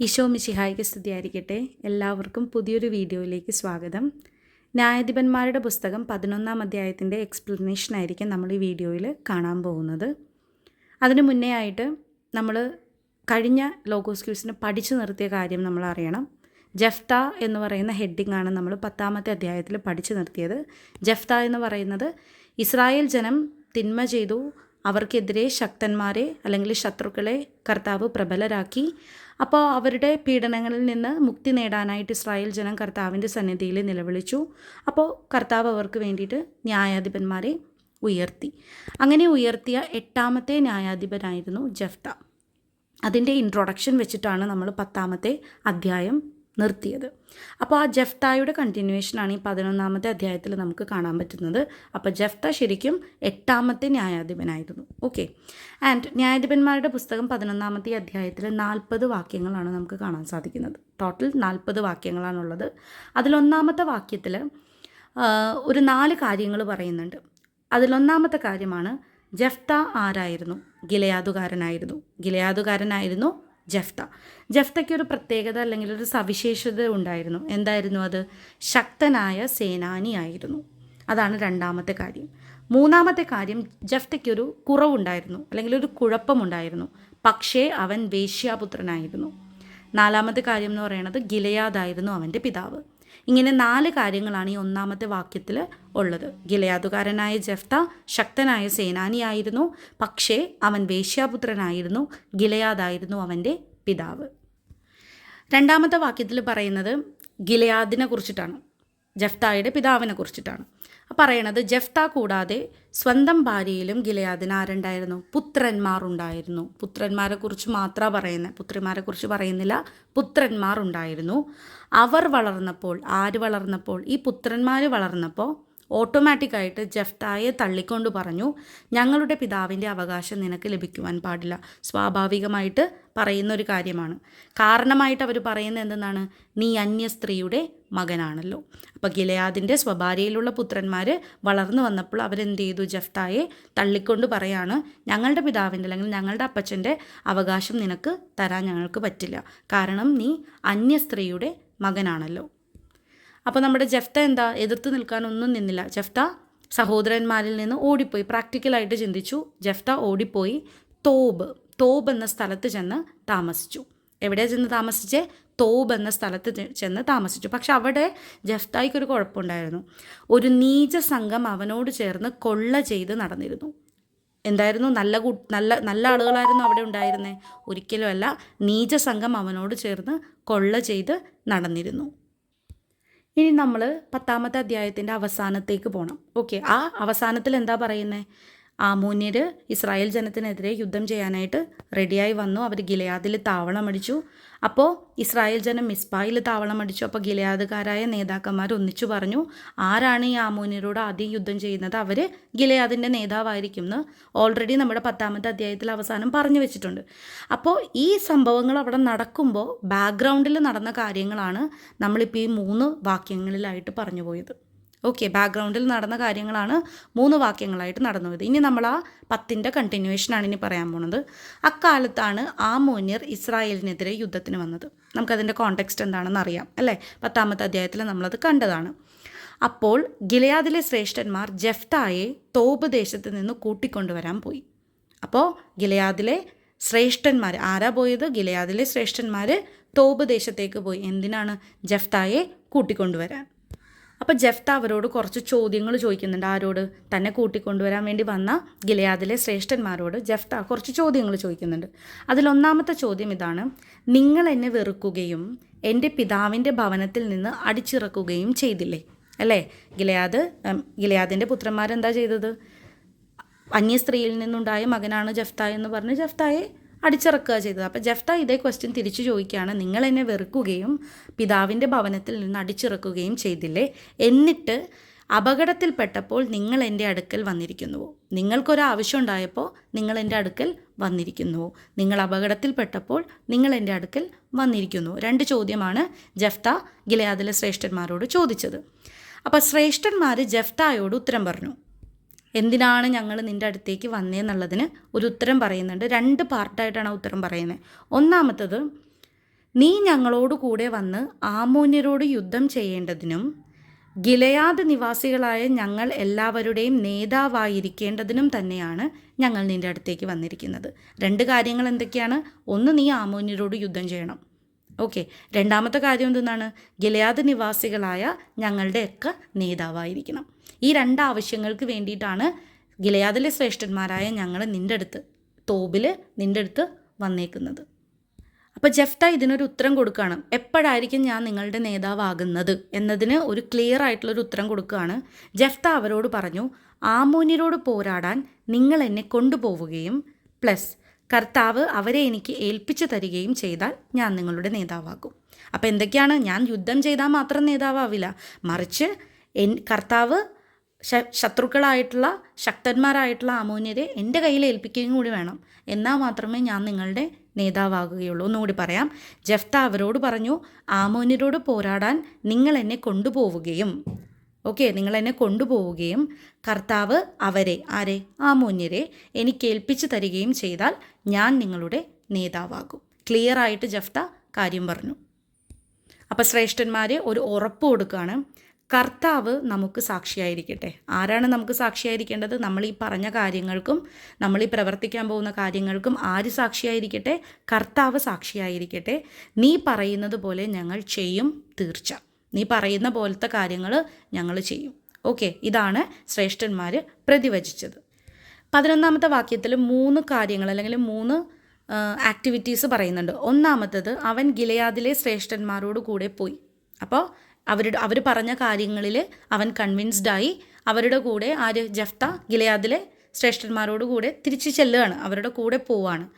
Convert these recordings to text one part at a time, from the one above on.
ഈശോ മിശിഹായിക്ക് സ്തുതിയായിരിക്കട്ടെ. എല്ലാവർക്കും പുതിയൊരു വീഡിയോയിലേക്ക് സ്വാഗതം. ന്യായാധിപന്മാരുടെ പുസ്തകം പതിനൊന്നാം അധ്യായത്തിന്റെ എക്സ്പ്ലനേഷൻ ആയിരിക്കും നമ്മൾ ഈ വീഡിയോയിൽ കാണാൻ പോകുന്നത്. അതിനു മുന്നേ ആയിട്ട് നമ്മൾ കഴിഞ്ഞ ലോഗോസ് ക്യൂസിന് പഠിച്ചു നിർത്തിയ കാര്യം നമ്മൾ അറിയണം. ജഫ്ത എന്ന് പറയുന്ന ഹെഡിങ് ആണ് നമ്മൾ പത്താമത്തെ അധ്യായത്തിൽ പഠിച്ചു നിർത്തിയത്. ജഫ്ത എന്ന് പറയുന്നത് ഇസ്രായേൽ ജനം തിന്മ ചെയ്തു അവർക്കെതിരെ ശക്തന്മാരെ അല്ലെങ്കിൽ ശത്രുക്കളെ കർത്താവ് പ്രബലരാക്കി അപ്പോൾ അവരുടെ പീഡനങ്ങളിൽ നിന്ന് മുക്തി നേടാനായിട്ട് ഇസ്രായേൽ ജനം കർത്താവിന്റെ സന്നിധിയിൽ നിലവിളിച്ചു. അപ്പോൾ കർത്താവ് അവർക്ക് വേണ്ടിയിട്ട് ന്യായാധിപന്മാരെ ഉയർത്തി. അങ്ങനെ ഉയർത്തിയ എട്ടാമത്തെ ന്യായാധിപനായിരുന്നു ജഫ്ത. അതിന്റെ ഇൻട്രൊഡക്ഷൻ വെച്ചിട്ടാണ് നമ്മൾ പത്താമത്തെ അധ്യായം നിർത്തിയത്. അപ്പോൾ ആ ജഫ്തായുടെ കണ്ടിന്യൂവേഷനാണ് ഈ പതിനൊന്നാമത്തെ അധ്യായത്തിൽ നമുക്ക് കാണാൻ പറ്റുന്നത്. അപ്പോൾ ജഫ്ത ശരിക്കും എട്ടാമത്തെ ന്യായാധിപനായിരുന്നു. ഓക്കെ ആൻഡ് ന്യായാധിപന്മാരുടെ പുസ്തകം പതിനൊന്നാമത്തെ അധ്യായത്തിൽ നാൽപ്പത് വാക്യങ്ങളാണ് നമുക്ക് കാണാൻ സാധിക്കുന്നത്. ടോട്ടൽ നാൽപ്പത് വാക്യങ്ങളാണുള്ളത്. അതിലൊന്നാമത്തെ വാക്യത്തിൽ ഒരു നാല് കാര്യങ്ങൾ പറയുന്നുണ്ട്. അതിലൊന്നാമത്തെ കാര്യമാണ് ജഫ്ത ആരായിരുന്നു? ഗിലയാതുകാരനായിരുന്നു ഗിലയാദുകാരനായിരുന്നു ജഫ്ത. ജഫ്തയ്ക്ക് ഒരു പ്രത്യേകത അല്ലെങ്കിൽ ഒരു സവിശേഷത ഉണ്ടായിരുന്നു. എന്തായിരുന്നു അത്? ശക്തനായ സേനാനിയായിരുന്നു അതാണ് രണ്ടാമത്തെ കാര്യം. മൂന്നാമത്തെ കാര്യം ജഫ്തയ്ക്കൊരു കുറവുണ്ടായിരുന്നു അല്ലെങ്കിൽ ഒരു കുഴപ്പമുണ്ടായിരുന്നു. പക്ഷേ അവൻ വേശ്യാപുത്രനായിരുന്നു. നാലാമത്തെ കാര്യം എന്ന് പറയുന്നത് ഗിലയാദായിരുന്നു അവന്റെ പിതാവ്. ഇങ്ങനെ നാല് കാര്യങ്ങളാണ് ഈ ഒന്നാമത്തെ വാക്യത്തിൽ ഉള്ളത്. ഗിലയാതുകാരനായ ജഫ്ത ശക്തനായ സേനാനിയായിരുന്നു. പക്ഷേ അവൻ വേശ്യാപുത്രനായിരുന്നു. ഗിലയാദായിരുന്നു അവന്റെ പിതാവ്. രണ്ടാമത്തെ വാക്യത്തിൽ പറയുന്നത് ഗിലയാദിനെ കുറിച്ചിട്ടാണ്. ജഫ്തായുടെ പിതാവിനെ കുറിച്ചിട്ടാണ്. പറയണത് ജഫ്ത കൂടാതെ സ്വന്തം ഭാര്യയിലും ഗിലയാദിന് ആരുണ്ടായിരുന്നു? പുത്രന്മാർ ഉണ്ടായിരുന്നു പുത്രന്മാരെ കുറിച്ച് മാത്രമാണ് പറയുന്നത് പുത്രിമാരെ കുറിച്ച് പറയുന്നില്ല. പുത്രന്മാരുണ്ടായിരുന്നു. അവർ വളർന്നപ്പോൾ ആര് വളർന്നപ്പോൾ? ഈ പുത്രന്മാർ വളർന്നപ്പോൾ ഓട്ടോമാറ്റിക്കായിട്ട് ജഫ്തായെ തള്ളിക്കൊണ്ട് പറഞ്ഞു ഞങ്ങളുടെ പിതാവിന്റെ അവകാശം നിനക്ക് ലഭിക്കുവാൻ പാടില്ല. സ്വാഭാവികമായിട്ട് പറയുന്ന ഒരു കാര്യമാണ്. കാരണമായിട്ട് അവർ പറയുന്നത് എന്തെന്നാണ്? നീ അന്യ സ്ത്രീയുടെ മകനാണല്ലോ. അപ്പോൾ ഗിലയാദിന്റെ സ്വഭാര്യയിലുള്ള പുത്രന്മാർ വളർന്നു വന്നപ്പോൾ അവരെന്ത് ചെയ്തു ജഫ്തായെ തള്ളിക്കൊണ്ട് പറയാണ് ഞങ്ങളുടെ പിതാവിന്റെ അല്ലെങ്കിൽ ഞങ്ങളുടെ അപ്പച്ചന്റെ അവകാശം നിനക്ക് തരാൻ ഞങ്ങൾക്ക് പറ്റില്ല. കാരണം നീ അന്യ സ്ത്രീയുടെ മകനാണല്ലോ. അപ്പോൾ നമ്മുടെ ജഫ്ത എന്താ? എതിർത്ത് നിൽക്കാനൊന്നും നിന്നില്ല. ജഫ്ത സഹോദരന്മാരിൽ നിന്ന് ഓടിപ്പോയി. പ്രാക്ടിക്കലായിട്ട് ചിന്തിച്ചു. ജഫ്ത ഓടിപ്പോയി. തോബ് തോബ് എന്ന സ്ഥലത്ത് ചെന്ന് താമസിച്ചു. എവിടെ ചെന്ന് താമസിച്ചേ? തോബ് എന്ന സ്ഥലത്ത് ചെന്ന് താമസിച്ചു. പക്ഷെ അവിടെ ജഫ്തായിക്ക് ഒരു കുഴപ്പമുണ്ടായിരുന്നു. ഒരു നീച സംഘം അവനോട് ചേർന്ന് കൊള്ള ചെയ്ത് നടന്നിരുന്നു. എന്തായിരുന്നു? നല്ല കു നല്ല നല്ല ആളുകളായിരുന്നു അവിടെ ഉണ്ടായിരുന്നേ. ഒരിക്കലുമല്ല. നീച സംഘം അവനോട് ചേർന്ന് കൊള്ള ചെയ്ത് നടന്നിരുന്നു. ഇനി നമ്മൾ പത്താമത്തെ അധ്യായത്തിന്റെ അവസാനത്തേക്ക് പോകണം ഓക്കെ ആ അവസാനത്തിൽ എന്താ പറയുന്നത് ആമൂന്യർ ഇസ്രായേൽ ജനത്തിനെതിരെ യുദ്ധം ചെയ്യാനായിട്ട് റെഡിയായി വന്നു. അവർ ഗിലയാദിൽ താവളമടിച്ചു. അപ്പോൾ ഇസ്രായേൽ ജനം മിസ്ബായിൽ താവളമടിച്ചു അപ്പോൾ ഗിലയാദുകാരായ നേതാക്കന്മാർ ഒന്നിച്ചു പറഞ്ഞു ആരാണ് ഈ ആമോനിയരോട് ആദ്യം യുദ്ധം ചെയ്യുന്നത്? അവർ ഗിലയാദിന്റെ നേതാവായിരിക്കും എന്ന് ഓൾറെഡി നമ്മുടെ പത്താമത്തെ അധ്യായത്തിൽ അവസാനം പറഞ്ഞു വെച്ചിട്ടുണ്ട്. അപ്പോൾ ഈ സംഭവങ്ങൾ അവിടെ നടക്കുമ്പോൾ ബാക്ക്ഗ്രൗണ്ടിൽ നടന്ന കാര്യങ്ങളാണ് നമ്മളിപ്പോൾ ഈ മൂന്ന് വാക്യങ്ങളിലായിട്ട് പറഞ്ഞു പോയത്. ഓക്കെ ബാക്ക്ഗ്രൗണ്ടിൽ നടന്ന കാര്യങ്ങളാണ് മൂന്ന് വാക്യങ്ങളായിട്ട് നടന്നു പോയത് ഇനി നമ്മൾ ആ പത്തിന്റെ കണ്ടിന്യൂവേഷനാണ് ഇനി പറയാൻ പോണത്. അക്കാലത്താണ് ആ മോന്യർ ഇസ്രായേലിനെതിരെ യുദ്ധത്തിന് വന്നത്. നമുക്കതിന്റെ കോണ്ടെക്സ്റ്റ് എന്താണെന്ന് അറിയാം അല്ലേ? പത്താമത്തെ അധ്യായത്തിൽ നമ്മളത് കണ്ടതാണ്. അപ്പോൾ ഗിലയാദിലെ ശ്രേഷ്ഠന്മാർ ജഫ്തായെ തോബ് ദേശത്ത് നിന്ന് കൂട്ടിക്കൊണ്ടുവരാൻ പോയി. അപ്പോൾ ഗിലയാദിലെ ശ്രേഷ്ഠന്മാർ ആരാ പോയത്? ഗിലയാദിലെ ശ്രേഷ്ഠന്മാർ തോബ് ദേശത്തേക്ക് പോയി. എന്തിനാണ് ജഫ്തായെ കൂട്ടിക്കൊണ്ടുവരാൻ? അപ്പോൾ ജഫ്ത അവരോട് കുറച്ച് ചോദ്യങ്ങൾ ചോദിക്കുന്നുണ്ട്. ആരോട്? തന്നെ കൂട്ടിക്കൊണ്ടുവരാൻ വേണ്ടി വന്ന ഗിലയാദിലെ ശ്രേഷ്ഠന്മാരോട് ജഫ്ത കുറച്ച് ചോദ്യങ്ങൾ ചോദിക്കുന്നുണ്ട്. അതിലൊന്നാമത്തെ ചോദ്യം ഇതാണ്. നിങ്ങൾ എന്നെ വെറുക്കുകയും എന്റെ പിതാവിന്റെ ഭവനത്തിൽ നിന്ന് അടിച്ചിറക്കുകയും ചെയ്തില്ലേ? അല്ലേ? ഗിലയാദ് ഗിലയാദിന്റെ പുത്രന്മാരെന്താ ചെയ്തത്? അന്യ സ്ത്രീയിൽ നിന്നുണ്ടായ മകനാണ് ജഫ്ത എന്ന് പറഞ്ഞ് ജഫ്തായെ അടിച്ചിറക്കുക ചെയ്തത്. അപ്പോൾ ജഫ്ത ഇതേ ക്വസ്റ്റ്യൻ തിരിച്ചു ചോദിക്കുകയാണ്. നിങ്ങൾ എന്നെ വെറുക്കുകയും പിതാവിന്റെ ഭവനത്തിൽ നിന്ന് അടിച്ചിറക്കുകയും ചെയ്തില്ലേ? എന്നിട്ട് അപകടത്തിൽപ്പെട്ടപ്പോൾ നിങ്ങൾ എന്റെ അടുക്കൽ വന്നിരിക്കുന്നുവോ നിങ്ങൾക്കൊരു ആവശ്യം ഉണ്ടായപ്പോൾ നിങ്ങൾ എന്റെ അടുക്കൽ വന്നിരിക്കുന്നുവോ നിങ്ങൾ അപകടത്തിൽപ്പെട്ടപ്പോൾ നിങ്ങൾ എന്റെ അടുക്കൽ വന്നിരിക്കുന്നു. രണ്ട് ചോദ്യമാണ് ജഫ്ത ഗിലയാദിലെ ശ്രേഷ്ഠന്മാരോട് ചോദിച്ചത്. അപ്പോൾ ശ്രേഷ്ഠന്മാർ ജഫ്തായോട് ഉത്തരം പറഞ്ഞു. എന്തിനാണ് ഞങ്ങൾ നിന്റെ അടുത്തേക്ക് വന്നതെന്നുള്ളതിന് ഒരു ഉത്തരം പറയുന്നുണ്ട്. രണ്ട് പാർട്ടായിട്ടാണ് ഉത്തരം പറയുന്നത്. ഒന്നാമത്തത് നീ ഞങ്ങളോട് കൂടെ വന്ന് ആമോന്യരോട് യുദ്ധം ചെയ്യേണ്ടതിനും ഗിലയാദ് നിവാസികളായ ഞങ്ങൾ എല്ലാവരുടെയും നേതാവായിരിക്കേണ്ടതിനും തന്നെയാണ് ഞങ്ങൾ നിന്റെ അടുത്തേക്ക് വന്നിരിക്കുന്നത്. രണ്ട് കാര്യങ്ങൾ എന്തൊക്കെയാണ്? ഒന്ന് നീ ആമോന്യരോട് യുദ്ധം ചെയ്യണം. ഓക്കെ. രണ്ടാമത്തെ കാര്യം എന്തെന്നാണ്? ഗിലയാദ് നിവാസികളായ ഞങ്ങളുടെയൊക്കെ നേതാവായിരിക്കണം. ഈ രണ്ട് ആവശ്യങ്ങൾക്ക് വേണ്ടിയിട്ടാണ് ഗിലയാദിലെ ശ്രേഷ്ഠന്മാരായ ഞങ്ങൾ നിന്റെ അടുത്ത് തോബിൽ നിന്റെ അടുത്ത് വന്നേക്കുന്നത്. അപ്പോൾ ജെഫ്ത ഇതിനൊരു ഉത്തരം കൊടുക്കുകയാണ് എപ്പോഴായിരിക്കും ഞാൻ നിങ്ങളുടെ നേതാവാകുന്നത് എന്നതിന് ഒരു ക്ലിയർ ആയിട്ടുള്ളൊരു ഉത്തരം കൊടുക്കുകയാണ് ജെഫ്ത അവരോട് പറഞ്ഞു ആമോന്യരോട് പോരാടാൻ നിങ്ങൾ എന്നെ കൊണ്ടുപോവുകയും പ്ലസ് കർത്താവ് അവരെ എനിക്ക് ഏൽപ്പിച്ചു തരികയും ചെയ്താൽ ഞാൻ നിങ്ങളുടെ നേതാവാകും. അപ്പോൾ എന്തൊക്കെയാണ്? ഞാൻ യുദ്ധം ചെയ്താൽ മാത്രം നേതാവാവില്ല. മറിച്ച് എൻ കർത്താവ് ശത്രുക്കളായിട്ടുള്ള ശക്തന്മാരായിട്ടുള്ള ആമോന്യരെ എന്റെ കയ്യിൽ ഏൽപ്പിക്കുകയും കൂടി വേണം. എന്നാൽ മാത്രമേ ഞാൻ നിങ്ങളുടെ നേതാവാകുകയുള്ളൂ. ഒന്നുകൂടി പറയാം. ജഫ്ത അവരോട് പറഞ്ഞു ആമോന്യരോട് പോരാടാൻ നിങ്ങൾ എന്നെ കൊണ്ടുപോവുകയും ഓക്കെ നിങ്ങൾ എന്നെ കൊണ്ടുപോവുകയും കർത്താവ് അവരെ ആരെ ആമോന്യരെ എനിക്ക് ഏൽപ്പിച്ചു തരികയും ചെയ്താൽ ഞാൻ നിങ്ങളുടെ നേതാവാകും. ക്ലിയർ ആയിട്ട് ജഫ്ത കാര്യം പറഞ്ഞു. അപ്പോൾ ശ്രേഷ്ഠന്മാരെ ഒരു ഉറപ്പ് കൊടുക്കുകയാണ് കർത്താവ് നമുക്ക് സാക്ഷിയായിരിക്കട്ടെ. ആരാണ് നമുക്ക് സാക്ഷിയായിരിക്കേണ്ടത്? നമ്മൾ ഈ പറഞ്ഞ കാര്യങ്ങൾക്കും നമ്മൾ ഈ പ്രവർത്തിക്കാൻ പോകുന്ന കാര്യങ്ങൾക്കും ആര് സാക്ഷിയായിരിക്കട്ടെ? കർത്താവ് സാക്ഷിയായിരിക്കട്ടെ. നീ പറയുന്നത് പോലെ ഞങ്ങൾ ചെയ്യും തീർച്ച. നീ പറയുന്ന പോലത്തെ കാര്യങ്ങൾ ഞങ്ങൾ ചെയ്യും. ഓക്കെ ഇതാണ് ശ്രേഷ്ഠന്മാർ പ്രതിവചിച്ചത്. പതിനൊന്നാമത്തെ വാക്യത്തിൽ മൂന്ന് കാര്യങ്ങൾ അല്ലെങ്കിൽ മൂന്ന് ആക്ടിവിറ്റീസ് പറയുന്നുണ്ട്. ഒന്നാമത്തത് അവൻ ഗിലയാദിലെ ശ്രേഷ്ഠന്മാരോട് കൂടെ പോയി. അപ്പോൾ അവരുടെ അവർ പറഞ്ഞ കാര്യങ്ങളിൽ അവൻ കൺവിൻസ്ഡായി അവരുടെ കൂടെ ആര്? ജഫ്ത ഗിലയാദിലെ ശ്രേഷ്ഠന്മാരോട് കൂടെ തിരിച്ചു ചെല്ലുകയാണ്. അവരുടെ കൂടെ പോവാണ്.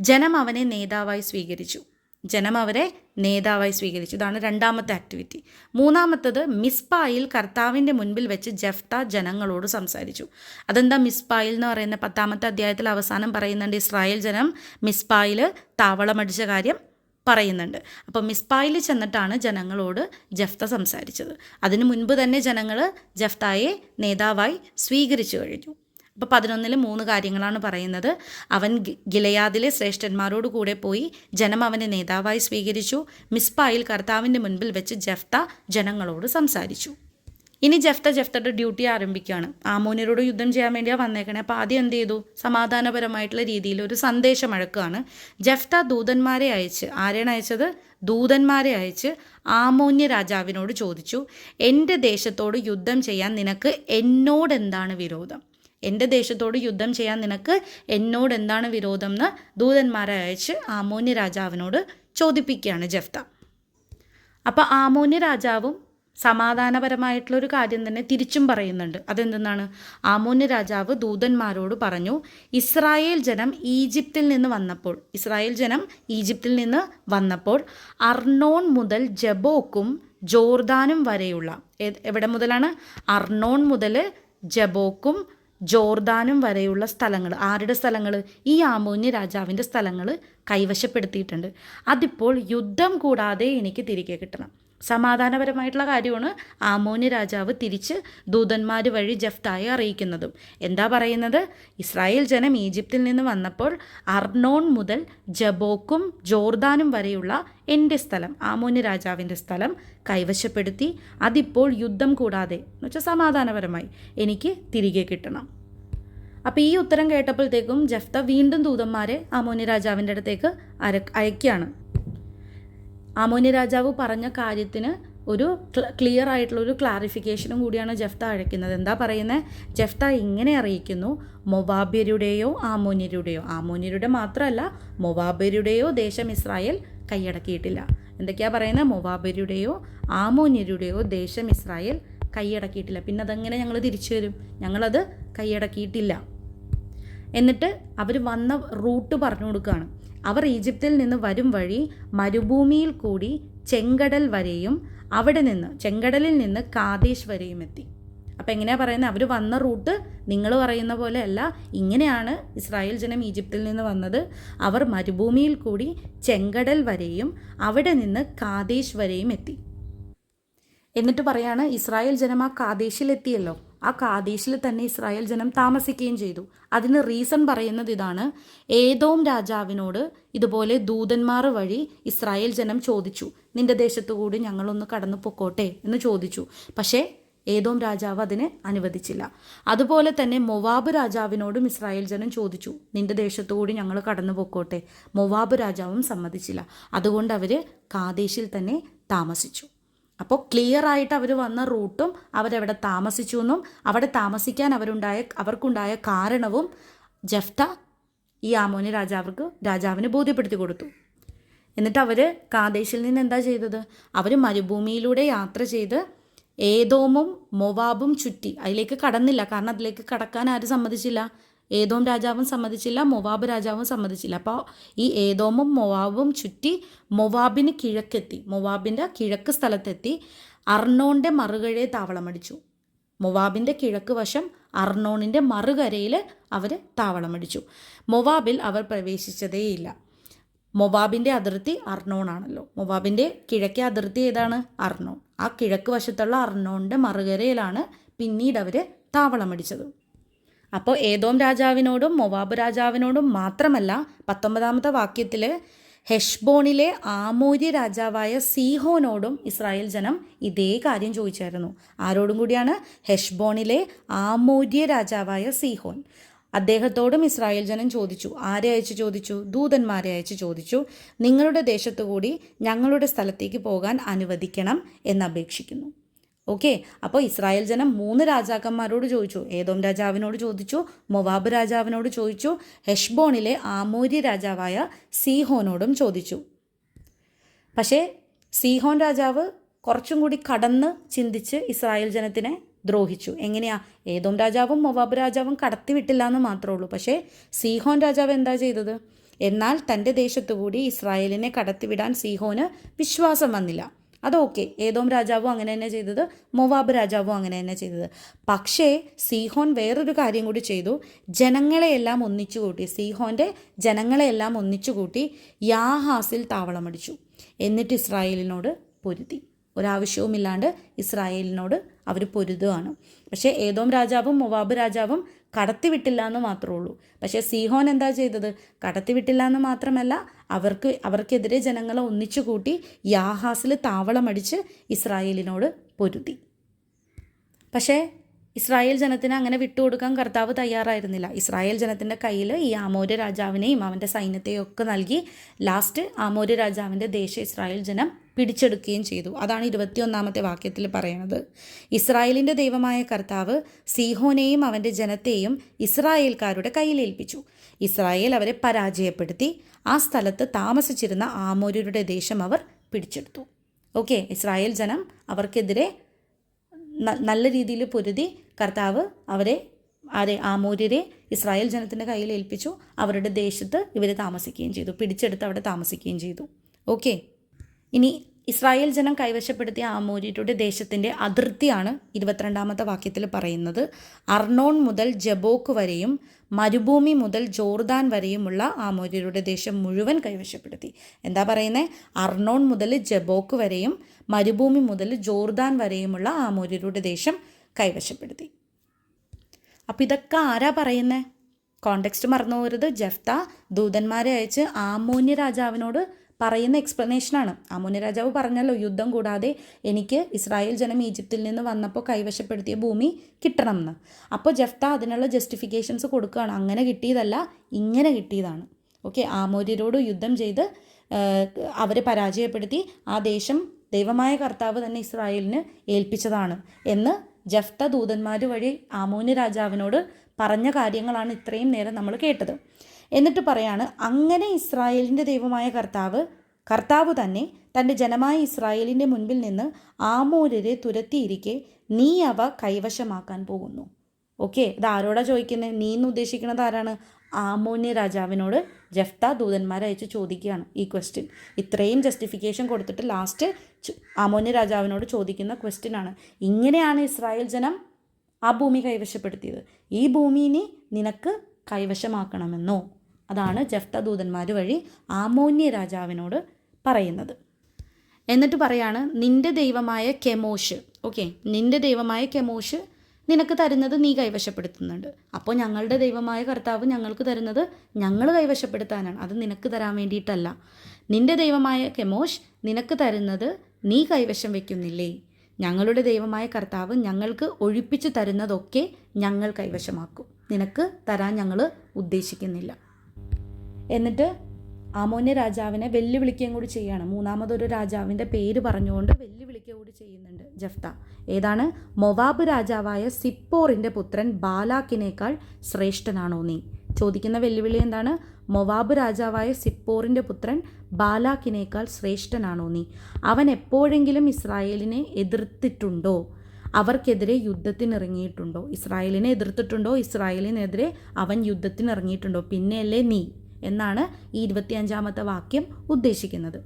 ജനം അവനെ നേതാവായി സ്വീകരിച്ചു. ജനം അവരെ നേതാവായി സ്വീകരിച്ചു. ഇതാണ് രണ്ടാമത്തെ ആക്ടിവിറ്റി മൂന്നാമത്തത് മിസ്പായിൽ കർത്താവിന്റെ മുൻപിൽ വെച്ച് ജഫ്ത ജനങ്ങളോട് സംസാരിച്ചു. അതെന്താ മിസ്പായിൽ എന്ന് പറയുന്ന പത്താമത്തെ അധ്യായത്തിൽ അവസാനം പറയുന്നുണ്ട് ഇസ്രായേൽ ജനം മിസ്പായിൽ താവളമടിച്ച കാര്യം. പറയുന്നുണ്ട്. അപ്പോൾ മിസ്പായിൽ ചെന്നിട്ടാണ് ജനങ്ങളോട് ജഫ്ത സംസാരിച്ചത്. അതിനു മുൻപ് തന്നെ ജനങ്ങൾ ജഫ്തായെ നേതാവായി സ്വീകരിച്ചു കഴിഞ്ഞു. അപ്പോൾ പതിനൊന്നിൽ മൂന്ന് കാര്യങ്ങളാണ് പറയുന്നത്. അവൻ ഗിലയാദിലെ ശ്രേഷ്ഠന്മാരോട് കൂടെ പോയി ജനം അവനെ നേതാവായി സ്വീകരിച്ചു. മിസ്പായിൽ കർത്താവിന്റെ മുൻപിൽ വെച്ച് ജഫ്ത ജനങ്ങളോട് സംസാരിച്ചു. ഇനി ജഫ്ത ജഫ്തയുടെ ഡ്യൂട്ടി ആരംഭിക്കുകയാണ്. ആമോനിയരോട് യുദ്ധം ചെയ്യാൻ വേണ്ടിയാണ് വന്നേക്കണേ. അപ്പോൾ ആദ്യം എന്ത് ചെയ്തു? സമാധാനപരമായിട്ടുള്ള രീതിയിൽ ഒരു സന്ദേശം അഴക്കുകയാണ് ജഫ്ത ദൂതന്മാരെ അയച്ച് ആരെയാണ് അയച്ചത്? ദൂതന്മാരെ അയച്ച് ആമോന്യ രാജാവിനോട് ചോദിച്ചു എന്റെ ദേശത്തോട് യുദ്ധം ചെയ്യാൻ നിനക്ക് എന്നോട് എന്താണ് വിരോധം? എന്റെ ദേശത്തോട് യുദ്ധം ചെയ്യാൻ നിനക്ക് എന്നോട് എന്താണ് വിരോധം? എന്ന് ദൂതന്മാരെ അയച്ച് ആമോന്യ രാജാവിനോട് ചോദിപ്പിക്കുകയാണ് ജഫ്ത. അപ്പോൾ ആമോന്യ രാജാവും സമാധാനപരമായിട്ടുള്ളൊരു കാര്യം തന്നെ തിരിച്ചും പറയുന്നുണ്ട്. അതെന്തെന്നാണ്? ആമോന്യ രാജാവ് ദൂതന്മാരോട് പറഞ്ഞു ഇസ്രായേൽ ജനം ഈജിപ്തിൽ നിന്ന് വന്നപ്പോൾ ഇസ്രായേൽ ജനം ഈജിപ്തിൽ നിന്ന് വന്നപ്പോൾ അർണോൺ മുതൽ ജബോക്കും ജോർദാനും വരെയുള്ള എവിടെ മുതലാണ്? അർണോൺ മുതൽ ജബോക്കും ജോർദാനും വരെയുള്ള സ്ഥലങ്ങൾ. ആരുടെ സ്ഥലങ്ങൾ ഈ ആമോന്യ രാജാവിന്റെ സ്ഥലങ്ങൾ കൈവശപ്പെടുത്തിയിട്ടുണ്ട്. അതിപ്പോൾ യുദ്ധം കൂടാതെ എനിക്ക് തിരികെ കിട്ടണം. സമാധാനപരമായിട്ടുള്ള കാര്യമാണ് ആമോന്യ രാജാവ് തിരിച്ച് ദൂതന്മാർ വഴി ജഫ്തായെ അറിയിക്കുന്നതും. എന്താ പറയുന്നത്? ഇസ്രായേൽ ജനം ഈജിപ്തിൽ നിന്ന് വന്നപ്പോൾ അർണോൺ മുതൽ ജബോക്കും ജോർദാനും വരെയുള്ള എന്റെ സ്ഥലം ആമോന്യ രാജാവിന്റെ സ്ഥലം കൈവശപ്പെടുത്തി അതിപ്പോൾ യുദ്ധം കൂടാതെ എന്ന് വെച്ചാൽ സമാധാനപരമായി എനിക്ക് തിരികെ കിട്ടണം. അപ്പോൾ ഈ ഉത്തരം കേട്ടപ്പോഴത്തേക്കും ജഫ്ത വീണ്ടും ദൂതന്മാരെ ആമോന്യ രാജാവിന്റെ അടുത്തേക്ക് അര അയക്കുകയാണ്. ആമോന്യ രാജാവ് പറഞ്ഞ കാര്യത്തിന് ഒരു ക്ലിയർ ആയിട്ടുള്ള ഒരു ക്ലാരിഫിക്കേഷനും കൂടിയാണ് ജഫ്ത അഴയ്ക്കുന്നത് എന്താ പറയുന്നത് ജഫ്ത ഇങ്ങനെ അറിയിക്കുന്നു മൊവാബ്യരുടെയോ ആമോന്യരുടെയോ? ആമോന്യരുടെ മാത്രമല്ല മൊവാബ്യരുടെയോ ദേശം ഇസ്രായേൽ കൈയടക്കിയിട്ടില്ല. എന്തൊക്കെയാ പറയുന്നത് മൊവാബരുടെയോ ആമോന്യരുടെയോ ദേശം ഇസ്രായേൽ കൈയടക്കിയിട്ടില്ല. പിന്നെ അതെങ്ങനെ ഞങ്ങൾ തിരിച്ചു വരും? ഞങ്ങളത് കൈയടക്കിയിട്ടില്ല. എന്നിട്ട് അവർ വന്ന റൂട്ട് പറഞ്ഞു കൊടുക്കുകയാണ്. അവർ ഈജിപ്തിൽ നിന്ന് വരും വഴി മരുഭൂമിയിൽ കൂടി ചെങ്കടൽ വരെയും അവിടെ നിന്ന് ചെങ്കടലിൽ നിന്ന് കാതേശ് വരെയും എത്തി. അപ്പം എങ്ങനെയാണ് പറയുന്നത് അവർ വന്ന റൂട്ട് നിങ്ങൾ പറയുന്ന പോലെ അല്ല ഇങ്ങനെയാണ് ഇസ്രായേൽ ജനം ഈജിപ്തിൽ നിന്ന് വന്നത്. അവർ മരുഭൂമിയിൽ കൂടി ചെങ്കടൽ വരെയും അവിടെ നിന്ന് കാതേശ് വരെയും എത്തി. എന്നിട്ട് പറയാണ് ഇസ്രായേൽ ജനം ആ കാദേശിലെത്തിയല്ലോ. ആ കാദേശിൽ തന്നെ ഇസ്രായേൽ ജനം താമസിക്കുകയും ചെയ്തു. അതിന് റീസൺ പറയുന്നത് ഇതാണ്. ഏതോം രാജാവിനോട് ഇതുപോലെ ദൂതന്മാർ വഴി ഇസ്രായേൽ ജനം ചോദിച്ചു. നിന്റെ ദേശത്തു കൂടി ഞങ്ങളൊന്ന് കടന്നു പൊക്കോട്ടെ? എന്ന് ചോദിച്ചു. പക്ഷേ ഏതോം രാജാവ് അതിന് അനുവദിച്ചില്ല. അതുപോലെ തന്നെ മൊവാബ് രാജാവിനോടും ഇസ്രായേൽ ജനം ചോദിച്ചു. നിന്റെ ദേശത്തുകൂടി ഞങ്ങൾ കടന്നു പൊക്കോട്ടെ? മൊവാബ് രാജാവും സമ്മതിച്ചില്ല. അതുകൊണ്ട് അവർ കാദേശിൽ തന്നെ താമസിച്ചു. അപ്പോൾ ക്ലിയർ ആയിട്ട് അവർ വന്ന റൂട്ടും അവരെവിടെ താമസിച്ചു എന്നും അവിടെ താമസിക്കാൻ അവരുണ്ടായ അവർക്കുണ്ടായ കാരണവും ജഫ്ത ഈ ആമോനി രാജാവർക്ക് രാജാവിന് ബോധ്യപ്പെടുത്തി കൊടുത്തു. എന്നിട്ട് അവർ കാദേശിൽ നിന്ന് എന്താ ചെയ്തത്? അവർ മരുഭൂമിയിലൂടെ യാത്ര ചെയ്ത് ഏതോമും മൊവാബും ചുറ്റി അതിലേക്ക് കടന്നില്ല കാരണം അതിലേക്ക് കടക്കാൻ ആരും സമ്മതിച്ചില്ല. ഏതോം രാജാവും സമ്മതിച്ചില്ല മൊവാബ് രാജാവും സമ്മതിച്ചില്ല. അപ്പോൾ ഈ ഏതോമും മൊവാബും ചുറ്റി മൊവാബിന് കിഴക്കെത്തി. മൊവാബിന്റെ കിഴക്ക് സ്ഥലത്തെത്തി. അർണോണിന്റെ മറുകഴയെ താവളമടിച്ചു. മൊവാബിന്റെ കിഴക്ക് വശം അർണോണിന്റെ മറുകരയിൽ അവർ താവളമടിച്ചു. മൊവാബിൽ അവർ പ്രവേശിച്ചതേയില്ല. മൊവാബിന്റെ അതിർത്തി അർണോണാണല്ലോ. മൊവാബിന്റെ കിഴക്കേ അതിർത്തി ഏതാണ്? അർണോൺ. ആ കിഴക്ക് വശത്തുള്ള അർണോണിന്റെ മറുകരയിലാണ് പിന്നീട് അവർ താവളമടിച്ചത്. അപ്പോൾ ഏതോം രാജാവിനോടും മൊവാബ് രാജാവിനോടും മാത്രമല്ല പത്തൊമ്പതാമത്തെ വാക്യത്തിൽ ഹെഷ്ബോണിലെ ആമോര്യ രാജാവായ സീഹോനോടും ഇസ്രായേൽ ജനം ഇതേ കാര്യം ചോദിച്ചായിരുന്നു. ആരോടും കൂടിയാണ് ഹെഷ്ബോണിലെ ആമോര്യ രാജാവായ സീഹോൻ. അദ്ദേഹത്തോടും ഇസ്രായേൽ ജനം ചോദിച്ചു ആരെ അയച്ച് ചോദിച്ചു? ദൂതന്മാരെ അയച്ച് ചോദിച്ചു. നിങ്ങളുടെ ദേശത്തുകൂടി ഞങ്ങളുടെ സ്ഥലത്തേക്ക് പോകാൻ അനുവദിക്കണം എന്നപേക്ഷിക്കുന്നു ഓക്കെ അപ്പോൾ ഇസ്രായേൽ ജനം മൂന്ന് രാജാക്കന്മാരോട് ചോദിച്ചു. ഏതോം രാജാവിനോട് ചോദിച്ചു മൊവാബ് രാജാവിനോട് ചോദിച്ചു ഹെഷ്ബോണിലെ ആമൂര്യ രാജാവായ സീഹോനോടും ചോദിച്ചു. പക്ഷേ സീഹോൻ രാജാവ് കുറച്ചും കൂടി കടന്ന് ചിന്തിച്ച് ഇസ്രായേൽ ജനത്തിനെ ദ്രോഹിച്ചു. എങ്ങനെയാ? ഏതോം രാജാവും മൊവാബ് രാജാവും കടത്തിവിട്ടില്ല എന്ന് മാത്രമേ ഉള്ളൂ. പക്ഷേ സീഹോൻ രാജാവ് എന്താ ചെയ്തത്? എന്നാൽ തന്റെ ദേശത്തുകൂടി ഇസ്രായേലിനെ കടത്തിവിടാൻ സീഹോന് വിശ്വാസം വന്നില്ല. അതൊക്കെ ഏതോം രാജാവും അങ്ങനെ തന്നെ ചെയ്തത് മൊവാബ് രാജാവും അങ്ങനെ തന്നെ ചെയ്തത്. പക്ഷേ സീഹോൻ വേറൊരു കാര്യം കൂടി ചെയ്തു. ജനങ്ങളെയെല്ലാം ഒന്നിച്ചു കൂട്ടി സീഹോന്റെ ജനങ്ങളെയെല്ലാം ഒന്നിച്ചു കൂട്ടി യാഹാസിൽ താവളമടിച്ചു എന്നിട്ട് ഇസ്രായേലിനോട് പൊരുതി. ഒരാവശ്യവുമില്ലാണ്ട് ഇസ്രായേലിനോട് അവർ പൊരുതുകയാണ്. പക്ഷേ ഏതോം രാജാവും മൊവാബ് രാജാവും കടത്തിവിട്ടില്ല എന്ന് മാത്രമേ ഉള്ളൂ പക്ഷേ സീഹോൻ എന്താ ചെയ്തത്? കടത്തിവിട്ടില്ല എന്ന് മാത്രമല്ല അവർക്ക് അവർക്കെതിരെ ജനങ്ങളെ ഒന്നിച്ചു കൂട്ടി യാഹാസിൽ താവളമടിച്ച് ഇസ്രായേലിനോട് പൊരുതി. പക്ഷേ ഇസ്രായേൽ ജനത്തിന് അങ്ങനെ വിട്ടുകൊടുക്കാൻ കർത്താവ് തയ്യാറായിരുന്നില്ല. ഇസ്രായേൽ ജനത്തിന്റെ കയ്യിൽ ഈ ആമോര്യ രാജാവിനെയും അവന്റെ സൈന്യത്തെയും ഒക്കെ നൽകി ലാസ്റ്റ് ആമോര്യ രാജാവിന്റെ ദേശം ഇസ്രായേൽ ജനം പിടിച്ചെടുക്കുകയും ചെയ്തു. അതാണ് ഇരുപത്തിയൊന്നാമത്തെ വാക്യത്തിൽ പറയുന്നത് ഇസ്രായേലിന്റെ ദൈവമായ കർത്താവ് സീഹോനെയും അവന്റെ ജനത്തെയും ഇസ്രായേൽക്കാരുടെ കയ്യിലേൽപ്പിച്ചു ഇസ്രായേൽ അവരെ പരാജയപ്പെടുത്തി. ആ സ്ഥലത്ത് താമസിച്ചിരുന്ന ആമോര്യരുടെ ദേശം അവർ പിടിച്ചെടുത്തു. ഓക്കെ ഇസ്രായേൽ ജനം അവർക്കെതിരെ നല്ല രീതിയിൽ പൊരുതി കർത്താവ് അവരെ ആരെ ആമൂര്യരെ ഇസ്രായേൽ ജനത്തിന്റെ കയ്യിൽ ഏൽപ്പിച്ചു. അവരുടെ ദേശത്ത് ഇവർ താമസിക്കുകയും ചെയ്തു. പിടിച്ചെടുത്ത് അവിടെ താമസിക്കുകയും ചെയ്തു. ഓക്കെ. ഇനി ഇസ്രായേൽ ജനം കൈവശപ്പെടുത്തിയ ആമൂര്യരുടെ ദേശത്തിന്റെ അതിർത്തിയാണ് ഇരുപത്തിരണ്ടാമത്തെ വാക്യത്തിൽ പറയുന്നത്. അർണോൺ മുതൽ ജബോക്ക് വരെയും മരുഭൂമി മുതൽ ജോർദാൻ വരെയുമുള്ള ആമൂര്യരുടെ ദേശം മുഴുവൻ കൈവശപ്പെടുത്തി. എന്താ പറയുന്നത് അർണോൺ മുതൽ ജബോക്ക് വരെയും മരുഭൂമി മുതൽ ജോർദാൻ വരെയുമുള്ള ആമൂര്യരുടെ ദേശം കൈവശപ്പെടുത്തി. അപ്പോൾ ഇതൊക്കെ ആരാ പറയുന്നത് കോണ്ടെക്സ്റ്റ് മറന്നു പോരുത് ജഫ്ത ദൂതന്മാരെ അയച്ച് ആമോന്യ രാജാവിനോട് പറയുന്ന എക്സ്പ്ലനേഷനാണ് ആമോന്യ രാജാവ് പറഞ്ഞല്ലോ യുദ്ധം കൂടാതെ എനിക്ക് ഇസ്രായേൽ ജനം ഈജിപ്തിൽ നിന്ന് വന്നപ്പോൾ കൈവശപ്പെടുത്തിയ ഭൂമി കിട്ടണം എന്ന് അപ്പോൾ ജഫ്ത അതിനുള്ള ജസ്റ്റിഫിക്കേഷൻസ് കൊടുക്കുകയാണ്. അങ്ങനെ കിട്ടിയതല്ല ഇങ്ങനെ കിട്ടിയതാണ്. ഓക്കെ ആമോര്യരോട് യുദ്ധം ചെയ്ത് അവരെ പരാജയപ്പെടുത്തി ആ ദേശം ദൈവമായ കർത്താവ് തന്നെ ഇസ്രായേലിന് ഏൽപ്പിച്ചതാണ് എന്ന് ജഫ്ത ദൂതന്മാർ വഴി ആമോന്യ രാജാവിനോട് പറഞ്ഞ കാര്യങ്ങളാണ് ഇത്രയും നേരം നമ്മൾ കേട്ടത്. എന്നിട്ട് പറയാണ് അങ്ങനെ ഇസ്രായേലിന്റെ ദൈവമായ കർത്താവ് കർത്താവ് തന്നെ തന്റെ ജനമായ ഇസ്രായേലിന്റെ മുൻപിൽ നിന്ന് ആമോരരെ തുരത്തിയിരിക്കെ നീ അവ കൈവശമാക്കാൻ പോകുന്നു. ഓക്കെ ഇത് ആരോടാ ചോദിക്കുന്നത് നീ എന്ന് ഉദ്ദേശിക്കുന്നത് ആരാണ്? ആമോന്യ രാജാവിനോട് ജഫ്ത ദൂതന്മാരെ അയച്ച് ചോദിക്കുകയാണ് ഈ ക്വസ്റ്റ്യൻ ഇത്രയും ജസ്റ്റിഫിക്കേഷൻ കൊടുത്തിട്ട് ലാസ്റ്റ് ആമോന്യ രാജാവിനോട് ചോദിക്കുന്ന ക്വസ്റ്റ്യൻ ആണ്. ഇങ്ങനെയാണ് ഇസ്രായേൽ ജനം ആ ഭൂമി കൈവശപ്പെടുത്തിയത്. ഈ ഭൂമിനെ നിനക്ക് കൈവശമാക്കണമെന്നോ? അതാണ് ജഫ്ത ദൂതന്മാർ വഴി ആമോന്യ രാജാവിനോട് പറയുന്നത്. എന്നിട്ട് പറയാണ് നിന്റെ ദൈവമായ കെമോഷ് ഓക്കെ നിന്റെ ദൈവമായ കെമോഷ് നിനക്ക് തരുന്നത് നീ കൈവശപ്പെടുത്തുന്നുണ്ട്. അപ്പോൾ ഞങ്ങളുടെ ദൈവമായ കർത്താവ് ഞങ്ങൾക്ക് തരുന്നത് ഞങ്ങൾ കൈവശപ്പെടുത്താനാണ്. അത് നിനക്ക് തരാൻ വേണ്ടിയിട്ടല്ല. നിന്റെ ദൈവമായ കെമോഷ് നിനക്ക് തരുന്നത് നീ കൈവശം വയ്ക്കുന്നില്ലേ? ഞങ്ങളുടെ ദൈവമായ കർത്താവ് ഞങ്ങൾക്ക് ഒഴിപ്പിച്ചു തരുന്നതൊക്കെ ഞങ്ങൾ കൈവശമാക്കും. നിനക്ക് തരാൻ ഞങ്ങൾ ഉദ്ദേശിക്കുന്നില്ല. എന്നിട്ട് ആമോന്യ രാജാവിനെ വെല്ലുവിളിക്കുകയും കൂടി ചെയ്യുകയാണ്. മൂന്നാമതൊരു രാജാവിന്റെ പേര് പറഞ്ഞുകൊണ്ട് വെല്ലുവിളിക്കുക കൂടി ചെയ്യുന്നുണ്ട് ജഫ്ത. ഏതാണ്? മൊവാബ് രാജാവായ സിപ്പോറിന്റെ പുത്രൻ ബാലാക്കിനേക്കാൾ ശ്രേഷ്ഠനാണോ നീ? ചോദിക്കുന്ന വെല്ലുവിളി എന്താണ്? മൊവാബ് രാജാവായ സിപ്പോറിന്റെ പുത്രൻ ബാലാക്കിനേക്കാൾ ശ്രേഷ്ഠനാണോ നീ? അവൻ എപ്പോഴെങ്കിലും ഇസ്രായേലിനെ എതിർത്തിട്ടുണ്ടോ? അവർക്കെതിരെ യുദ്ധത്തിനിറങ്ങിയിട്ടുണ്ടോ? ഇസ്രായേലിനെ എതിർത്തിട്ടുണ്ടോ? ഇസ്രായേലിനെതിരെ അവൻ യുദ്ധത്തിനിറങ്ങിയിട്ടുണ്ടോ? പിന്നെയല്ലേ നീ? എന്നാണ് ഈ ഇരുപത്തിയഞ്ചാമത്തെ വാക്യം ഉദ്ദേശിക്കുന്നത്.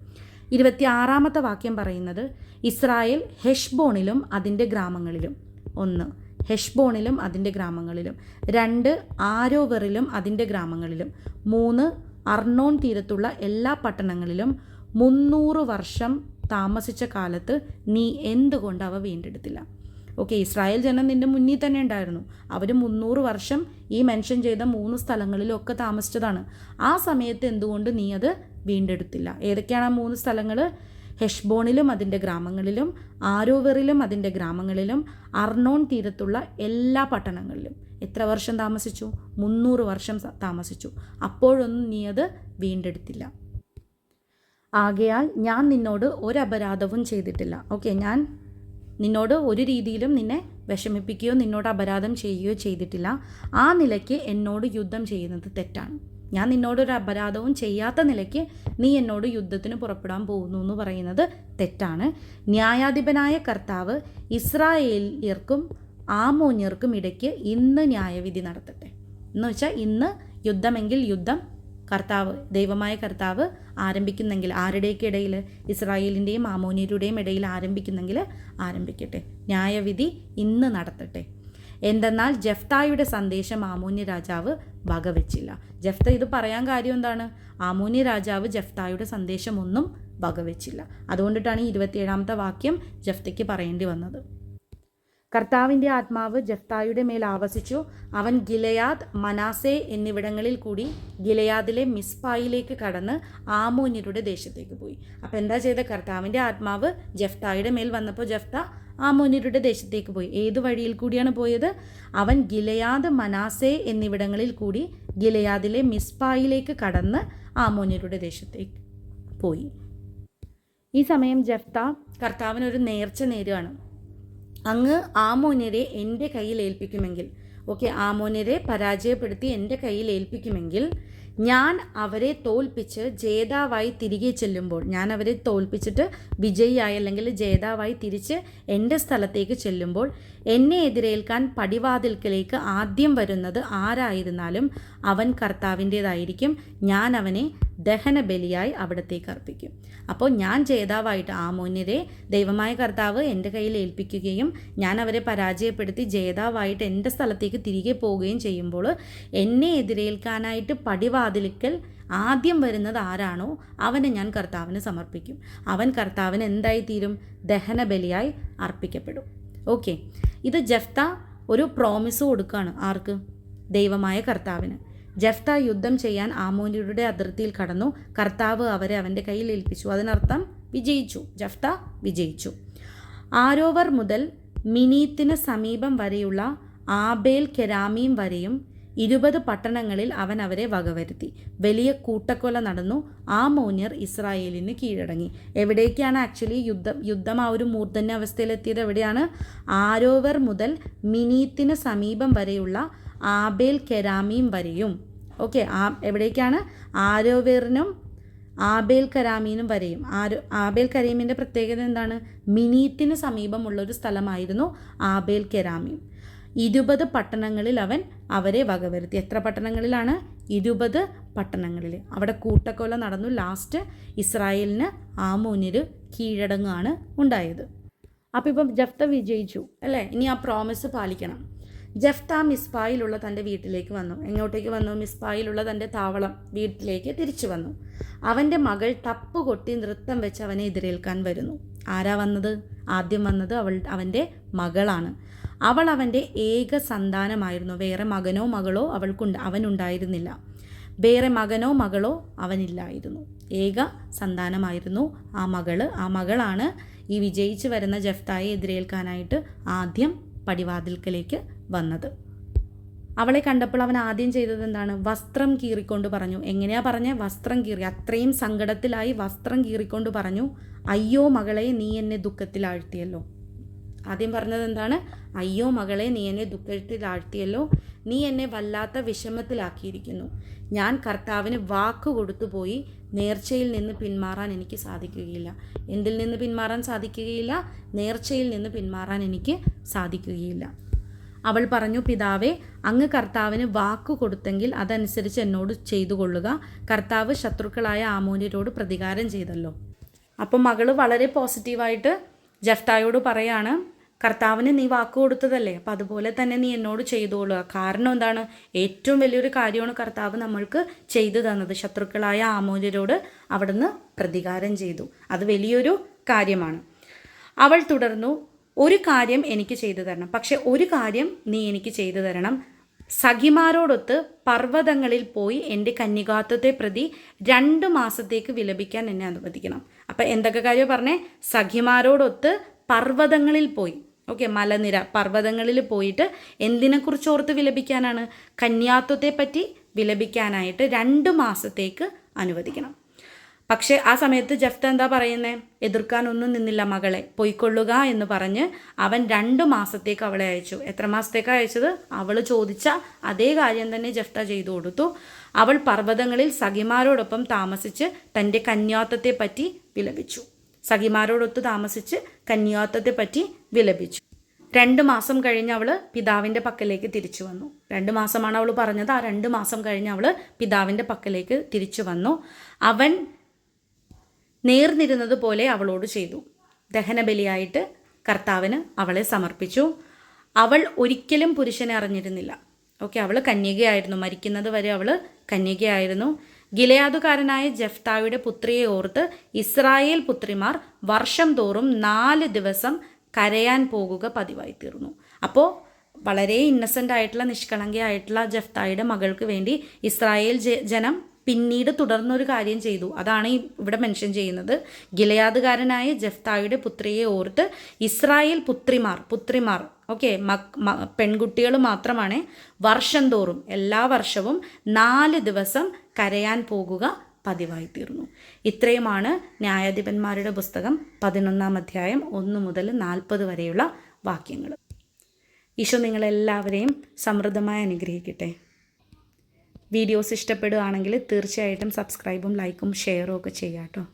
ഇരുപത്തിയാറാമത്തെ വാക്യം പറയുന്നത് ഇസ്രായേൽ ഹെഷ്ബോണിലും അതിന്റെ ഗ്രാമങ്ങളിലും. ഒന്ന് ഹെഷ്ബോണിലും അതിന്റെ ഗ്രാമങ്ങളിലും. രണ്ട് ആരോവറിലും അതിന്റെ ഗ്രാമങ്ങളിലും. മൂന്ന് അർണോൺ തീരത്തുള്ള എല്ലാ പട്ടണങ്ങളിലും മുന്നൂറ് വർഷം താമസിച്ച കാലത്ത് നീ എന്തുകൊണ്ട് അവ വീണ്ടെടുത്തില്ല? ഓക്കെ ഇസ്രായേൽ ജനം നിന്റെ മുന്നിൽ തന്നെ ഉണ്ടായിരുന്നു. അവർ മുന്നൂറ് വർഷം ഈ മെൻഷൻ ചെയ്ത മൂന്ന് സ്ഥലങ്ങളിലൊക്കെ താമസിച്ചതാണ്. ആ സമയത്ത് എന്തുകൊണ്ട് നീ അത് വീണ്ടെടുത്തില്ല? ഏതൊക്കെയാണ് ആ മൂന്ന് സ്ഥലങ്ങൾ ഹെഷ്ബോണിലും അതിന്റെ ഗ്രാമങ്ങളിലും ആരോവറിലും അതിന്റെ ഗ്രാമങ്ങളിലും അർണോൺ തീരത്തുള്ള എല്ലാ പട്ടണങ്ങളിലും. എത്ര വർഷം താമസിച്ചു? മുന്നൂറ് വർഷം താമസിച്ചു. അപ്പോഴൊന്നും നീ അത് വീണ്ടെടുത്തില്ല. ആകയാൽ ഞാൻ നിന്നോട് ഒരു അപരാധവും ചെയ്തിട്ടില്ല. ഓക്കെ ഞാൻ നിന്നോട് ഒരു രീതിയിലും നിന്നെ വിഷമിപ്പിക്കുകയോ നിന്നോട് അപരാധം ചെയ്യുകയോ ചെയ്തിട്ടില്ല. ആ നിലയ്ക്ക് എന്നോട് യുദ്ധം ചെയ്യുന്നത് തെറ്റാണ്. ഞാൻ നിന്നോടൊരു അപരാധവും ചെയ്യാത്ത നിലയ്ക്ക് നീ എന്നോട് യുദ്ധത്തിന് പുറപ്പെടാൻ പോകുന്നു എന്ന് പറയുന്നത് തെറ്റാണ്. ന്യായാധിപനായ കർത്താവ് ഇസ്രായേലിയർക്കും ആമോന്യർക്കും ഇടയ്ക്ക് ഇന്ന് ന്യായവിധി നടത്തട്ടെ. എന്ന് വെച്ചാൽ ഇന്ന് യുദ്ധമെങ്കിൽ യുദ്ധം കർത്താവ് ദൈവമായ കർത്താവ് ആരംഭിക്കുന്നെങ്കിൽ ആരുടെയൊക്കെ ഇടയിൽ? ഇസ്രായേലിന്റെയും ആമോനിയരുടെയും ഇടയിൽ ആരംഭിക്കുന്നെങ്കിൽ ആരംഭിക്കട്ടെ. ന്യായവിധി ഇന്ന് നടത്തട്ടെ. എന്തെന്നാൽ ജഫ്തായുടെ സന്ദേശം ആമോന്യ രാജാവ് വകവെച്ചില്ല. ജഫ്ത ഇത് പറയാൻ കാര്യം എന്താണ്? ആമോന്യ രാജാവ് ജഫ്തായുടെ സന്ദേശമൊന്നും വകവെച്ചില്ല. അതുകൊണ്ടിട്ടാണ് ഈ ഇരുപത്തിയേഴാമത്തെ വാക്യം ജഫ്തയ്ക്ക് പറയേണ്ടി വന്നത്. കർത്താവിന്റെ ആത്മാവ് ജഫ്തായുടെ മേൽ ആവസിച്ചു. അവൻ ഗിലയാദ് മനാസെ എന്നിവിടങ്ങളിൽ കൂടി ഗിലയാദിലെ മിസ്പായിലേക്ക് കടന്ന് ആമോന്യരുടെ ദേശത്തേക്ക് പോയി. അപ്പോൾ എന്താ ചെയ്ത? കർത്താവിന്റെ ആത്മാവ് ജഫ്തായുടെ മേൽ വന്നപ്പോൾ ജഫ്ത ആമോന്യരുടെ ദേശത്തേക്ക് പോയി. ഏത് വഴിയിൽ കൂടിയാണ് പോയത്? അവൻ ഗിലയാദ് മനാസെ എന്നിവിടങ്ങളിൽ കൂടി ഗിലയാദിലെ മിസ്പായിലേക്ക് കടന്ന് ആമോന്യരുടെ ദേശത്തേക്ക് പോയി. ഈ സമയം ജഫ്ത കർത്താവിനൊരു നേർച്ച നേരുകയാണ്. അങ്ങ് ആമോന്യരെ എന്റെ കയ്യിൽ ഏൽപ്പിക്കുമെങ്കിൽ ഓക്കെ ആമോന്യരെ പരാജയപ്പെടുത്തി എന്റെ കയ്യിൽ ഏൽപ്പിക്കുമെങ്കിൽ ഞാൻ അവരെ തോൽപ്പിച്ച് ജേതാവായി തിരികെ ചെല്ലുമ്പോൾ ഞാൻ അവരെ തോൽപ്പിച്ചിട്ട് വിജയിയായി അല്ലെങ്കിൽ ജേതാവായി തിരിച്ച് എന്റെ സ്ഥലത്തേക്ക് ചെല്ലുമ്പോൾ എന്നെ എതിരേൽക്കാൻ പടിവാതിൽക്കലേക്ക് ആദ്യം വരുന്നത് ആരായിരുന്നാലും അവൻ കർത്താവിന്റേതായിരിക്കും. ഞാൻ അവനെ ദഹനബലിയായി അവിടത്തേക്ക് അർപ്പിക്കും. അപ്പോൾ ഞാൻ ജേതാവായിട്ട് ആ മുന്നിരെ ദൈവമായ കർത്താവ് എന്റെ കയ്യിൽ ഏൽപ്പിക്കുകയും ഞാൻ അവരെ പരാജയപ്പെടുത്തി ജേതാവായിട്ട് എന്റെ സ്ഥലത്തേക്ക് തിരികെ പോവുകയും ചെയ്യുമ്പോൾ എന്നെ എതിരേൽക്കാനായിട്ട് പടിവാതിലിക്കൽ ആദ്യം വരുന്നത് ആരാണോ അവനെ ഞാൻ കർത്താവിന് സമർപ്പിക്കും. അവൻ കർത്താവിന് എന്തായി തീരും? ദഹനബലിയായി അർപ്പിക്കപ്പെടും. ഓക്കെ. ഇത് ജഫ്ത ഒരു പ്രോമിസ് കൊടുക്കുകയാണ് ആർക്ക്? ദൈവമായ കർത്താവിന്. ജഫ്ത യുദ്ധം ചെയ്യാൻ ആമോനിയുടെ അതിർത്തിയിൽ കടന്നു. കർത്താവ് അവരെ അവന്റെ കയ്യിൽ ഏൽപ്പിച്ചു. അതിനർത്ഥം വിജയിച്ചു. ജഫ്ത വിജയിച്ചു. ആരോവർ മുതൽ മിനീത്തിന് സമീപം വരെയുള്ള ആബേൽ കെരാമീം വരെയും ഇരുപത് പട്ടണങ്ങളിൽ അവൻ അവരെ വകവരുത്തി. വലിയ കൂട്ടക്കൊല നടന്നു. ആ മോന്യർ ഇസ്രായേലിന് കീഴടങ്ങി. എവിടേക്കാണ് ആക്ച്വലി യുദ്ധം? യുദ്ധം ആ ഒരു മൂർധന്യ അവസ്ഥയിലെത്തിയത് എവിടെയാണ്? ആരോവർ മുതൽ മിനീത്തിന് സമീപം വരെയുള്ള ആബേൽ കെരാമീം വരെയും. ഓക്കെ ആ എവിടേക്കാണ്? ആരോവേറിനും ആബേൽ കരാമീനും വരെയും. ആരോ ആബേൽ കരീമിന്റെ പ്രത്യേകത എന്താണ്? മിനീത്തിന് സമീപമുള്ള ഒരു സ്ഥലമായിരുന്നു ആബേൽ കെരാമീം. ഇരുപത് പട്ടണങ്ങളിൽ അവൻ അവരെ വകവരുത്തി. എത്ര പട്ടണങ്ങളിലാണ്? ഇരുപത് പട്ടണങ്ങളിൽ. അവിടെ കൂട്ടക്കൊല നടന്നു. ലാസ്റ്റ് ഇസ്രായേലിന് ആമൂനിൽ കീഴടങ്ങാണ് ഉണ്ടായത്. അപ്പോൾ ഇപ്പം ജഫ്ത വിജയിച്ചു അല്ലേ? ഇനി ആ പ്രോമിസ് പാലിക്കണം. ജഫ്ത മിസ്പായിലുള്ള തന്റെ വീട്ടിലേക്ക് വന്നു. എങ്ങോട്ടേക്ക് വന്നു? മിസ്പായിലുള്ള തന്റെ താവളം വീട്ടിലേക്ക് തിരിച്ചു വന്നു. അവന്റെ മകൾ തപ്പ് കൊട്ടി നൃത്തം വെച്ച് അവനെ എതിരേൽക്കാൻ വരുന്നു. ആരാ വന്നത്? ആദ്യം വന്നത് അവൾ അവന്റെ മകളാണ്. അവൾ അവന്റെ ഏക സന്താനമായിരുന്നു. വേറെ മകനോ മകളോ അവൾക്കുണ്ട് അവനുണ്ടായിരുന്നില്ല. വേറെ മകനോ മകളോ അവനില്ലായിരുന്നു. ഏക സന്താനമായിരുന്നു ആ മകൾ. ആ മകളാണ് ഈ വിജയിച്ചു വരുന്ന ജഫ്തായെ എതിരേൽക്കാനായിട്ട് ആദ്യം പടിവാതിൽക്കലേക്ക് വന്നത്. അവളെ കണ്ടപ്പോൾ അവൻ ആദ്യം ചെയ്തത് എന്താണ്? വസ്ത്രം കീറിക്കൊണ്ട് പറഞ്ഞു. എങ്ങനെയാ പറഞ്ഞ? വസ്ത്രം കീറി. അത്രയും സങ്കടത്തിലായി വസ്ത്രം കീറിക്കൊണ്ട് പറഞ്ഞു അയ്യോ മകളെ നീ എന്നെ ദുഃഖത്തിലാഴ്ത്തിയല്ലോ. ആദ്യം പറഞ്ഞത് എന്താണ്? അയ്യോ മകളെ നീ എന്നെ ദുഃഖത്തിലാഴ്ത്തിയല്ലോ. നീ എന്നെ വല്ലാത്ത വിഷമത്തിലാക്കിയിരിക്കുന്നു. ഞാൻ കർത്താവിന് വാക്ക് കൊടുത്തു പോയി നേർച്ചയിൽ നിന്ന് പിന്മാറാൻ എനിക്ക് സാധിക്കുകയില്ല. എന്തിൽ നിന്ന് പിന്മാറാൻ സാധിക്കുകയില്ല? നേർച്ചയിൽ നിന്ന് പിന്മാറാൻ എനിക്ക് സാധിക്കുകയില്ല. അവൾ പറഞ്ഞു പിതാവേ അങ്ങ് കർത്താവിന് വാക്കു കൊടുത്തെങ്കിൽ അതനുസരിച്ച് എന്നോട് ചെയ്തു കൊള്ളുക. കർത്താവ് ശത്രുക്കളായ ആമോന്യരോട് പ്രതികാരം ചെയ്തല്ലോ. അപ്പം മകൾ വളരെ പോസിറ്റീവായിട്ട് ജഫ്തായോട് പറയാണ് കർത്താവിന് നീ വാക്ക് കൊടുത്തതല്ലേ? അപ്പം അതുപോലെ തന്നെ നീ എന്നോട് ചെയ്തോളുക കാരണം എന്താണ്? ഏറ്റവും വലിയൊരു കാര്യമാണ് കർത്താവ് നമ്മൾക്ക് ചെയ്തു തന്നത്. ശത്രുക്കളായ ആമൂല്യരോട് അവിടുന്ന് പ്രതികാരം ചെയ്തു. അത് വലിയൊരു കാര്യമാണ്. അവൾ തുടർന്നു ഒരു കാര്യം എനിക്ക് ചെയ്തു തരണം. പക്ഷെ ഒരു കാര്യം നീ എനിക്ക് ചെയ്തു തരണം. സഖിമാരോടൊത്ത് പർവതങ്ങളിൽ പോയി എന്റെ കന്യകാത്വത്തെ പ്രതി രണ്ട് മാസത്തേക്ക് വിലപിക്കാൻ എന്നെ അനുവദിക്കണം. അപ്പം എന്തൊക്കെ കാര്യം പറഞ്ഞേ? സഖിമാരോടൊത്ത് പർവതങ്ങളിൽ പോയി. ഓക്കെ മലനിര പർവതങ്ങളിൽ പോയിട്ട് എന്തിനെക്കുറിച്ച് ഓർത്ത് വിലപിക്കാനാണ്? കന്യാത്വത്തെ പറ്റി വിലപിക്കാനായിട്ട് രണ്ട് മാസത്തേക്ക് അനുവദിക്കണം. പക്ഷേ ആ സമയത്ത് ജഫ്ത എന്താ പറയുന്നത് എതിർക്കാനൊന്നും നിന്നില്ല മകളെ. പൊയ്ക്കൊള്ളുക എന്ന് പറഞ്ഞ് അവൻ രണ്ട് മാസത്തേക്ക് അവളെ അയച്ചു. എത്ര മാസത്തേക്ക് അയച്ചത്? അവൾ ചോദിച്ച അതേ കാര്യം തന്നെ ജഫ്ത ചെയ്തു കൊടുത്തു. അവൾ പർവതങ്ങളിൽ സഖിമാരോടൊപ്പം താമസിച്ച് തന്റെ കന്യാത്തത്തെ പറ്റി വിലപിച്ചു. സഖിമാരോടൊത്ത് താമസിച്ച് കന്യാത്തത്തെ പറ്റി വിലപിച്ചു. രണ്ട് മാസം കഴിഞ്ഞ് അവൾ പിതാവിന്റെ പക്കലേക്ക് തിരിച്ചു വന്നു. രണ്ട് മാസമാണ് അവൾ പറഞ്ഞത്. ആ രണ്ട് മാസം കഴിഞ്ഞ് അവൾ പിതാവിന്റെ പക്കലേക്ക് തിരിച്ചു വന്നു. അവൻ നേർന്നിരുന്നത് പോലെ അവളോട് ചെയ്തു. ദഹനബലിയായിട്ട് കർത്താവിന് അവളെ സമർപ്പിച്ചു. അവൾ ഒരിക്കലും പുരുഷനെ അറിഞ്ഞിരുന്നില്ല. ഓക്കെ അവൾ കന്യകയായിരുന്നു. മരിക്കുന്നത് വരെ അവൾ കന്യകയായിരുന്നു. ഗിലയാതുകാരനായ ജഫ്തായുടെ പുത്രിയെ ഓർത്ത് ഇസ്രായേൽ പുത്രിമാർ വർഷം തോറും നാല് ദിവസം കരയാൻ പോകുക പതിവായി തീർന്നു. അപ്പോൾ വളരെ ഇന്നസെന്റ് ആയിട്ടുള്ള നിഷ്കളങ്കയായിട്ടുള്ള ജഫ്തായുടെ മകൾക്ക് വേണ്ടി ഇസ്രായേൽ ജനം പിന്നീട് തുടർന്നൊരു കാര്യം ചെയ്തു. അതാണ് ഇവിടെ മെൻഷൻ ചെയ്യുന്നത്. ഗിലയാദുകാരനായ ജഫ്തായുടെ പുത്രിയെ ഓർത്ത് ഇസ്രായേൽ പുത്രിമാർ പുത്രിമാർ ഓക്കെ പെൺകുട്ടികൾ മാത്രമാണ് വർഷം തോറും എല്ലാ വർഷവും നാല് ദിവസം കരയാൻ പോകുക പതിവായി തീർന്നു ഇത്രയുമാണ് ന്യായാധിപന്മാരുടെ പുസ്തകം പതിനൊന്നാം അധ്യായം ഒന്ന് മുതൽ നാൽപ്പത് വരെയുള്ള വാക്യങ്ങൾ. ഈശോ നിങ്ങളെല്ലാവരെയും സമൃദ്ധമായി അനുഗ്രഹിക്കട്ടെ. വീഡിയോസ് ഇഷ്ടപ്പെടുകയാണെങ്കിൽ തീർച്ചയായിട്ടും സബ്സ്ക്രൈബും ലൈക്കും ഷെയറും ഒക്കെ ചെയ്യാം കേട്ടോ